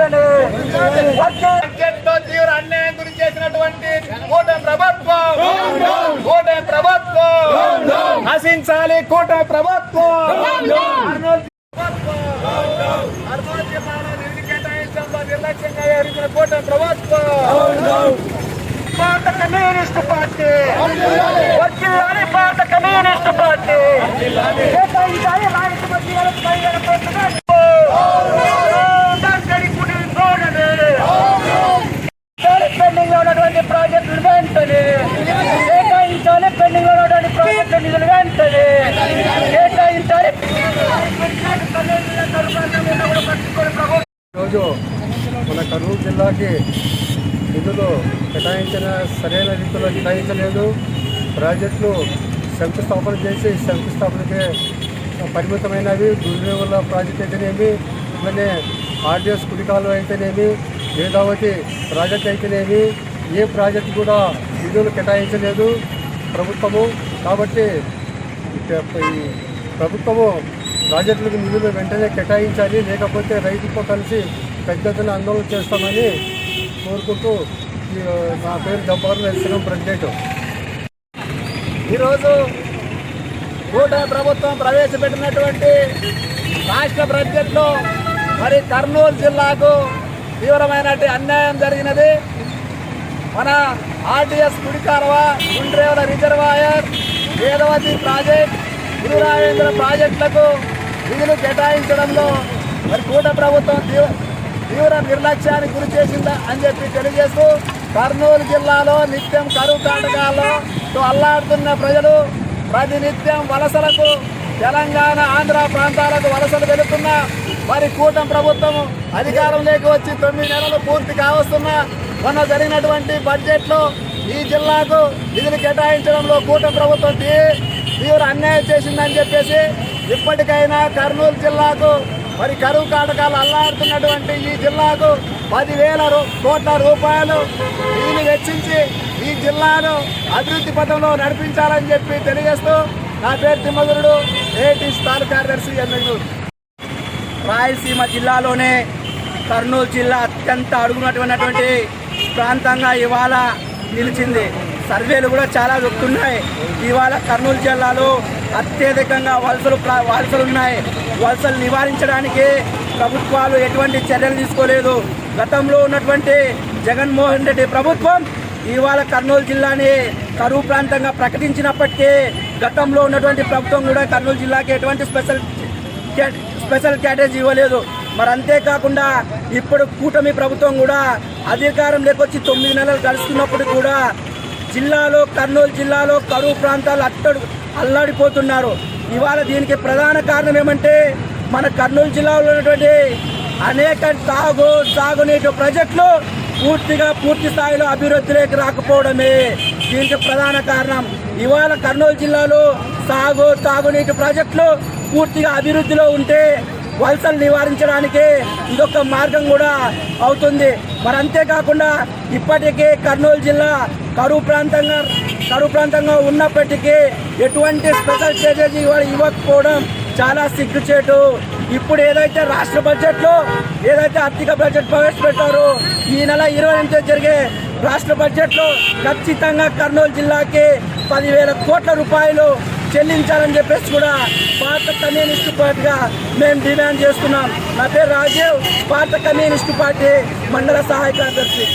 వెంటనే బడ్జెట్లో తీవ్ర అన్యాయం గురి చేసినటువంటి కూటమి ప్రభుత్వం. కూటమి ప్రభుత్వం. నశించాలి కూటమి ప్రభుత్వం. నిర్లక్ష్యంగా వ్యవహరించిన కూటమి ప్రభుత్వం. పాత కమ్యూనిస్ట్ పార్టీ. వర్కిల్లాలి భారత కమ్యూనిస్ట్ పార్టీ కేటాయించాలి రాయలసీమ జిల్లాలకు పదివేల కోట్ల దానికి కుడి చూడండి పెండింగ్లో ఉన్నటువంటి ప్రాజెక్టులు వెంటనే కేటాయించాలి పెండింగ్లో ఉన్నటువంటి ప్రాజెక్టుల నిధులు వెంటనే కేటాయించాలి ఈరోజు మన కర్నూలు జిల్లాకి నిధులు కేటాయించిన సరైన రీతిలో కేటాయించలేదు. ప్రాజెక్టులు శంకుస్థాపన చేసి శంకుస్థాపనకే పరిమితమైనవి. దుర్వినియోగ ప్రాజెక్ట్ అయితేనేమి ఇవన్నీ ఆర్డిఎస్ కుడికాలు అయితేనేమి వేదావతి ప్రాజెక్ట్ అయితేనేమి ఏ ప్రాజెక్టు కూడా నిధులు కేటాయించలేదు ప్రభుత్వము. కాబట్టి ఈ ప్రభుత్వము ప్రాజెక్టులకు నిధులు వెంటనే కేటాయించాలి. లేకపోతే రైతులతో కలిసి పెద్ద ఎత్తున ఆందోళన చేస్తామని కోరుకుంటూ ఈ, నా పేరు జబ్బారు నరసింహం ప్రెసిడెంట్ ఈరోజు కూటమి ప్రభుత్వం ప్రవేశపెట్టినటువంటి రాష్ట్ర బడ్జెట్లో మరి కర్నూలు జిల్లాకు తీవ్రమైనటువంటి అన్యాయం జరిగినది. మన ఆర్టీఎస్ కుడికారవ గుండ్రేవల రిజర్వాయర్ వేదవతి ప్రాజెక్ట్ గురురాజేంద్ర ప్రాజెక్టులకు నిధులు కేటాయించడంలో మరి కూట ప్రభుత్వం తీవ్ర తీవ్ర నిర్లక్ష్యానికి గురి చేసిందా అని చెప్పి తెలియజేస్తూ కర్నూలు జిల్లాలో నిత్యం కరువు కాటకాల్లో అల్లాడుతున్న ప్రజలు ప్రతినిత్యం వలసలకు తెలంగాణ ఆంధ్ర ప్రాంతాలకు వలసలు వెళుతున్న మరి కూటమి ప్రభుత్వం అధికారంలోకి వచ్చి తొమ్మిది నెలలు పూర్తి కావస్తున్న మొన్న జరిగినటువంటి బడ్జెట్లో ఈ జిల్లాకు నిధులు కేటాయించడంలో కూటమి ప్రభుత్వం తీవ్ర అన్యాయం చేసిందని చెప్పేసి ఇప్పటికైనా కర్నూలు జిల్లాకు మరి కరువు కాటకాలు అల్లాడుతున్నటువంటి ఈ జిల్లాకు పదివేల కోట్ల రూపాయలు నిధులు వెచ్చించి ఈ జిల్లాను అభివృద్ధి పథంలో నడిపించాలని చెప్పి తెలియజేస్తూ నా పేరు తిమ్మగురుడు ఏటీ స్థాన కార్యదర్శి ఎన్నూరు రాయలసీమ జిల్లాలోనే కర్నూలు జిల్లా అత్యంత అడుగునటువంటి ప్రాంతంగా ఇవాళ నిలిచింది. సర్వేలు కూడా చాలా చెప్తున్నాయి ఇవాళ కర్నూలు జిల్లాలో అత్యధికంగా వలసలు వలసలు ఉన్నాయి వలసలు నివారించడానికి ప్రభుత్వాలు ఎటువంటి చర్యలు తీసుకోలేదు. గతంలో ఉన్నటువంటి జగన్మోహన్ రెడ్డి ప్రభుత్వం ఇవాళ కర్నూలు జిల్లాని కరువు ప్రాంతంగా ప్రకటించినప్పటికీ గతంలో ఉన్నటువంటి ప్రభుత్వం కూడా కర్నూలు జిల్లాకి ఎటువంటి స్పెషల్ క్యాట్- స్పెషల్ క్యాటేజ్ ఇవ్వలేదు. మరి అంతేకాకుండా ఇప్పుడు కూటమి ప్రభుత్వం కూడా అధికారం లేకొచ్చి తొమ్మిది నెలలు గడుస్తున్నప్పుడు కూడా జిల్లాలో కర్నూలు జిల్లాలో కరువు ప్రాంతాలు అట్టడు అల్లాడిపోతున్నారు. ఇవాళ దీనికి ప్రధాన కారణం ఏమంటే మన కర్నూలు జిల్లాలో ఉన్నటువంటి అనేక సాగు సాగునీటి ప్రాజెక్టులు పూర్తిగా పూర్తి స్థాయిలో అభివృద్ధిలోకి రాకపోవడమే దీనికి ప్రధాన కారణం. ఇవాళ కర్నూలు జిల్లాలో సాగు తాగునీటి ప్రాజెక్టులు పూర్తిగా అభివృద్ధిలో ఉంటే వలసలు నివారించడానికి ఇదొక మార్గం కూడా అవుతుంది. మరి అంతేకాకుండా ఇప్పటికే కర్నూలు జిల్లా కరువు ప్రాంతంగా కరువు ప్రాంతంగా ఉన్నప్పటికీ ఎటువంటి స్పెషల్ స్ట్రాటజీ ఇవ్వకపోవడం చాలా సిగ్గుచేటు. ఇప్పుడు ఏదైతే రాష్ట్ర బడ్జెట్లో ఏదైతే ఆర్థిక బడ్జెట్ ప్రవేశపెట్టారో ఈ నెల ఇరవై ఎనిమిది జరిగే రాష్ట్ర బడ్జెట్లో ఖచ్చితంగా కర్నూలు జిల్లాకి పదివేల కోట్ల రూపాయలు చెల్లించాలని చెప్పేసి కూడా భారత కమ్యూనిస్టు పార్టీగా మేము డిమాండ్ చేస్తున్నాం. నా పేరు రాజీవ్ భారత కమ్యూనిస్టు పార్టీ మండల సహాయ కార్యదర్శి.